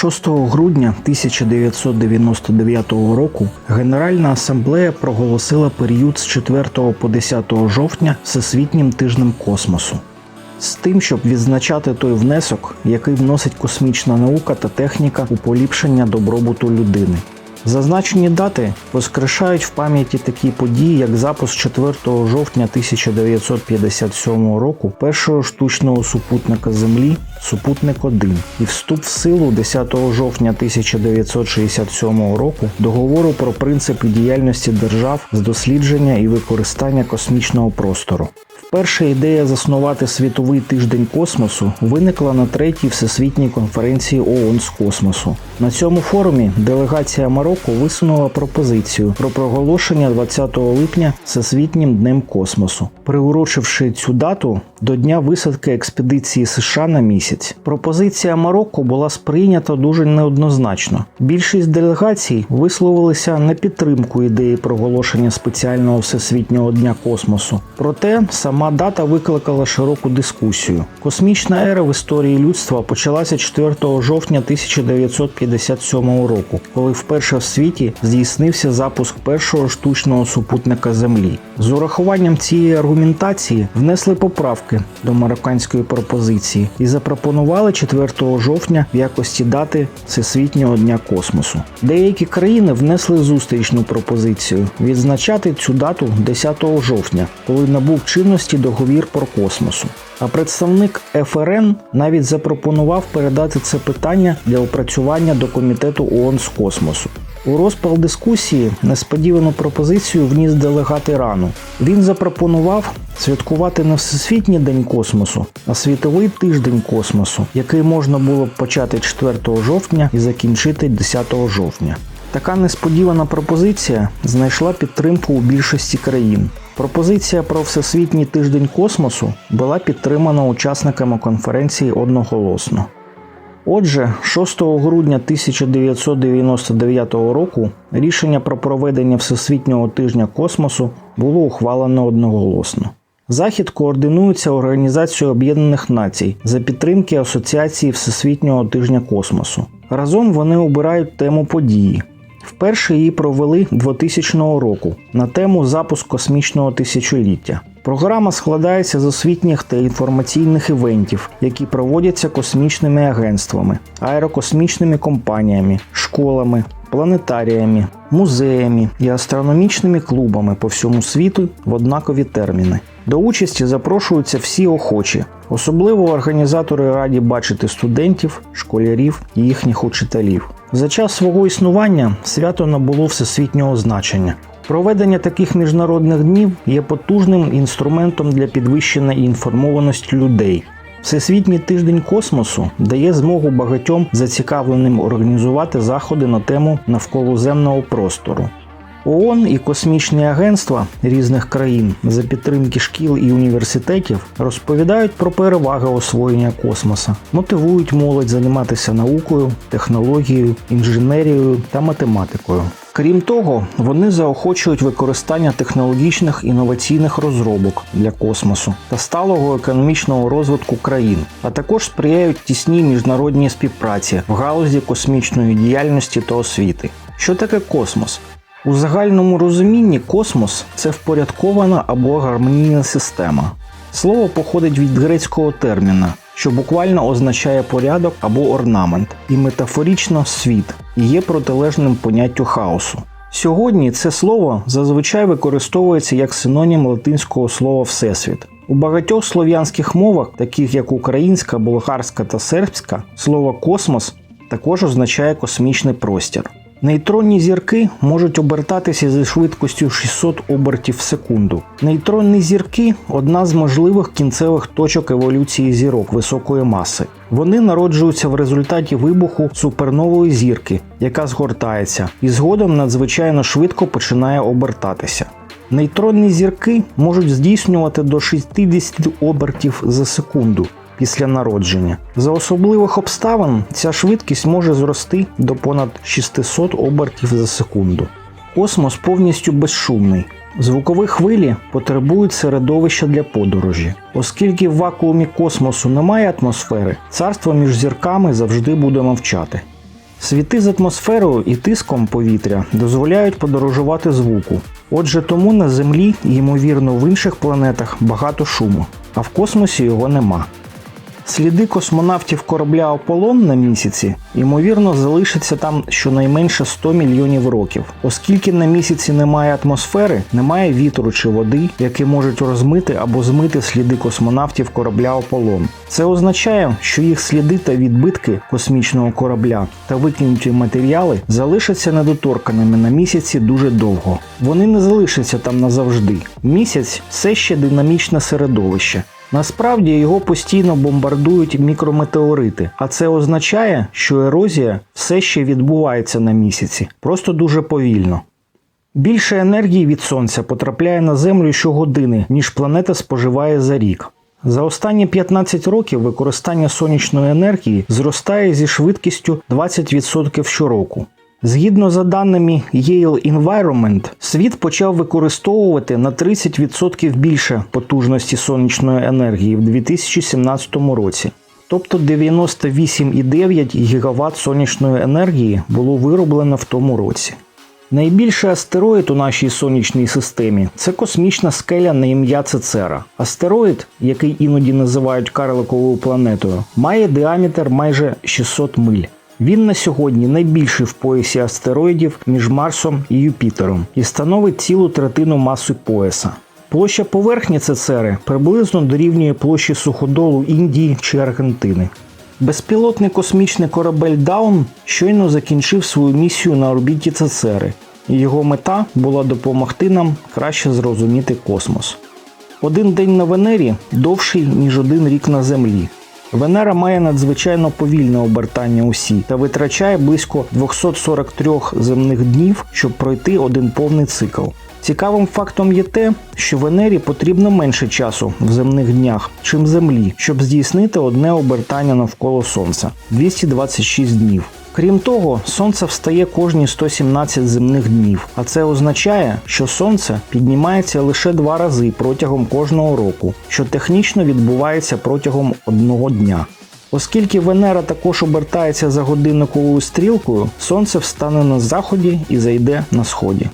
Шостого грудня 1999 року Генеральна асамблея проголосила період з 4 по 10 жовтня Всесвітнім тижнем космосу. З тим, щоб відзначати той внесок, який вносить космічна наука та техніка у поліпшення добробуту людини. Зазначені дати воскрешають в пам'яті такі події, як запуск 4 жовтня 1957 року першого штучного супутника Землі Супутник 1 і вступ в силу 10 жовтня 1967 року договору про принципи діяльності держав з дослідження і використання космічного простору. Вперше ідея заснувати світовий тиждень космосу виникла на третій всесвітній конференції ООН з космосу. На цьому форумі делегація Марокко висунула пропозицію про проголошення 20 липня Всесвітнім днем космосу, приурочивши цю дату до дня висадки експедиції США на місяць. Пропозиція Марокко була сприйнята дуже неоднозначно. Більшість делегацій висловилися на підтримку ідеї проголошення спеціального всесвітнього дня космосу. Проте сама дата викликала широку дискусію. Космічна ера в історії людства почалася 4 жовтня 1957 року, коли вперше в світі здійснився запуск першого штучного супутника Землі. З урахуванням цієї аргументації внесли поправки до марокканської пропозиції і запропонували 4 жовтня в якості дати Всесвітнього дня космосу. Деякі країни внесли зустрічну пропозицію відзначати цю дату 10 жовтня, коли набув чинності договір про космосу. А представник ФРН навіть запропонував передати це питання для опрацювання до комітету ООН з космосу. У розпал дискусії несподівану пропозицію вніс делегат Ірану. Він запропонував святкувати не Всесвітній день космосу, а світовий тиждень космосу, який можна було б почати 4 жовтня і закінчити 10 жовтня. Така несподівана пропозиція знайшла підтримку у більшості країн. Пропозиція про всесвітній тиждень космосу була підтримана учасниками конференції одноголосно. Отже, 6 грудня 1999 року рішення про проведення Всесвітнього тижня космосу було ухвалено одноголосно. Захід координується Організацією Об'єднаних Націй за підтримки Асоціації Всесвітнього тижня космосу. Разом вони обирають тему події. Вперше її провели 2000 року на тему запуск космічного тисячоліття. Програма складається з освітніх та інформаційних івентів, які проводяться космічними агентствами, аерокосмічними компаніями, школами, планетаріями, музеями і астрономічними клубами по всьому світу в однакові терміни. До участі запрошуються всі охочі. Особливо організатори раді бачити студентів, школярів і їхніх учителів. За час свого існування свято набуло всесвітнього значення. Проведення таких міжнародних днів є потужним інструментом для підвищення інформованості людей. Всесвітній тиждень космосу дає змогу багатьом зацікавленим організувати заходи на тему навколоземного простору. ООН і космічні агентства різних країн за підтримки шкіл і університетів розповідають про переваги освоєння космоса, мотивують молодь займатися наукою, технологією, інженерією та математикою. Крім того, вони заохочують використання технологічних інноваційних розробок для космосу та сталого економічного розвитку країн, а також сприяють тісній міжнародній співпраці в галузі космічної діяльності та освіти. Що таке космос? У загальному розумінні космос це впорядкована або гармонійна система. Слово походить від грецького терміна, що буквально означає порядок або орнамент, і метафорично світ, і є протилежним поняттю хаосу. Сьогодні це слово зазвичай використовується як синонім латинського слова Всесвіт. У багатьох слов'янських мовах, таких як українська, болгарська та сербська, слово космос також означає космічний простір. Нейтронні зірки можуть обертатися зі швидкістю 600 обертів в секунду. Нейтронні зірки одна з можливих кінцевих точок еволюції зірок високої маси. Вони народжуються в результаті вибуху супернової зірки, яка згортається, і згодом надзвичайно швидко починає обертатися. Нейтронні зірки можуть здійснювати до 60 обертів за секунду після народження. За особливих обставин ця швидкість може зрости до понад 600 обертів за секунду. Космос повністю безшумний. Звукові хвилі потребують середовища для подорожі. Оскільки в вакуумі космосу немає атмосфери, царство між зірками завжди буде мовчати. Світи з атмосферою і тиском повітря дозволяють подорожувати звуку. Отже, тому на Землі, ймовірно, в інших планетах багато шуму, а в космосі його нема. Сліди космонавтів корабля Аполлон на місяці, ймовірно, залишаться там щонайменше 100 мільйонів років, оскільки на місяці немає атмосфери, немає вітру чи води, які можуть розмити або змити сліди космонавтів корабля Аполлон. Це означає, що їх сліди та відбитки космічного корабля та викинуті матеріали залишаться недоторканими на місяці дуже довго. Вони не залишаться там назавжди. Місяць все ще динамічне середовище. Насправді його постійно бомбардують мікрометеорити, а це означає, що ерозія все ще відбувається на місяці, просто дуже повільно. Більше енергії від сонця потрапляє на Землю щогодини, ніж планета споживає за рік. За останні 15 років використання сонячної енергії зростає зі швидкістю 20% щороку. Згідно за даними Yale Environment, світ почав використовувати на 30% більше потужності сонячної енергії в 2017 році. Тобто 98,9 ГВт сонячної енергії було вироблено в тому році. Найбільший астероїд у нашій сонячній системі це космічна скеля на ім'я Цецера. Астероїд, який іноді називають карликовою планетою, має діаметр майже 600 миль. Він на сьогодні найбільший в поясі астероїдів між Марсом і Юпітером і становить цілу третину маси пояса. Площа поверхні Цецери приблизно дорівнює площі суходолу Індії чи Аргентини. Безпілотний космічний корабель Даун щойно закінчив свою місію на орбіті Цецери, і його мета була допомогти нам краще зрозуміти космос. Один день на Венері довший, ніж один рік на Землі. Венера має надзвичайно повільне обертання усі та витрачає близько 243 земних днів, щоб пройти один повний цикл. Цікавим фактом є те, що Венері потрібно менше часу в земних днях, чим Землі, щоб здійснити одне обертання навколо Сонця 226 днів. Крім того, сонце встає кожні 117 земних днів, а це означає, що сонце піднімається лише два рази протягом кожного року, що технічно відбувається протягом одного дня. Оскільки Венера також обертається за годинниковою стрілкою, сонце встане на заході і зайде на сході.